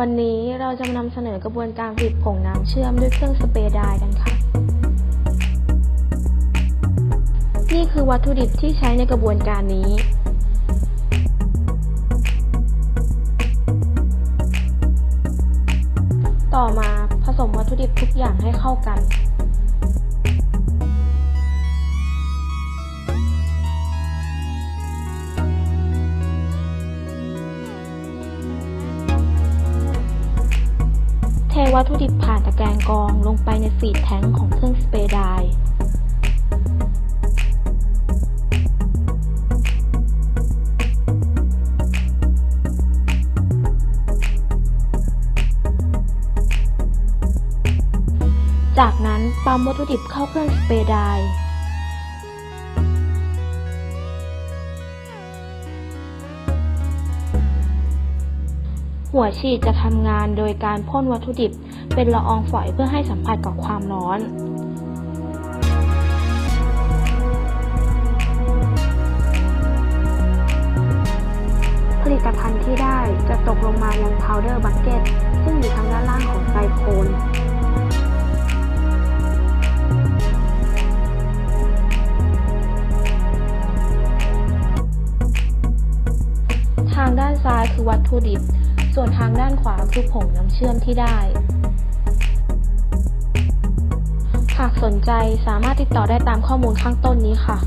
วันนี้เราจะมานำเสนอกระบวนการผลิตผงน้ำเชื่อมด้วยเครื่องสเปรย์ไดายกันค่ะ นี่คือวัตถุดิบที่ใช้ในกระบวนการนี้ ต่อมาผสมวัตถุดิบทุกอย่างให้เข้ากัน วัตถุดิบผ่านตะแกรงกรองลงไปในฟีดแทงของเครื่องสเปรย์ไดร์จากนั้นปั๊มวัตถุดิบเข้าเครื่องสเปรย์ไดร์ หัวฉีดจะทำงานโดยการพ่นวัตถุดิบ เป็นละอองฝอยเพื่อให้สัมผัสกับความร้อนผลิตภัณฑ์ที่ได้จะตกลงมายัง powder bucket ซึ่งอยู่ทางด้านล่างของไซโคนทางด้านซ้ายคือวัตถุดิบ ส่วนทางด้านขวาคือผงน้ำเชื่อมที่ได้ หากสนใจสามารถติดต่อได้ตามข้อมูลข้างต้นนี้ค่ะ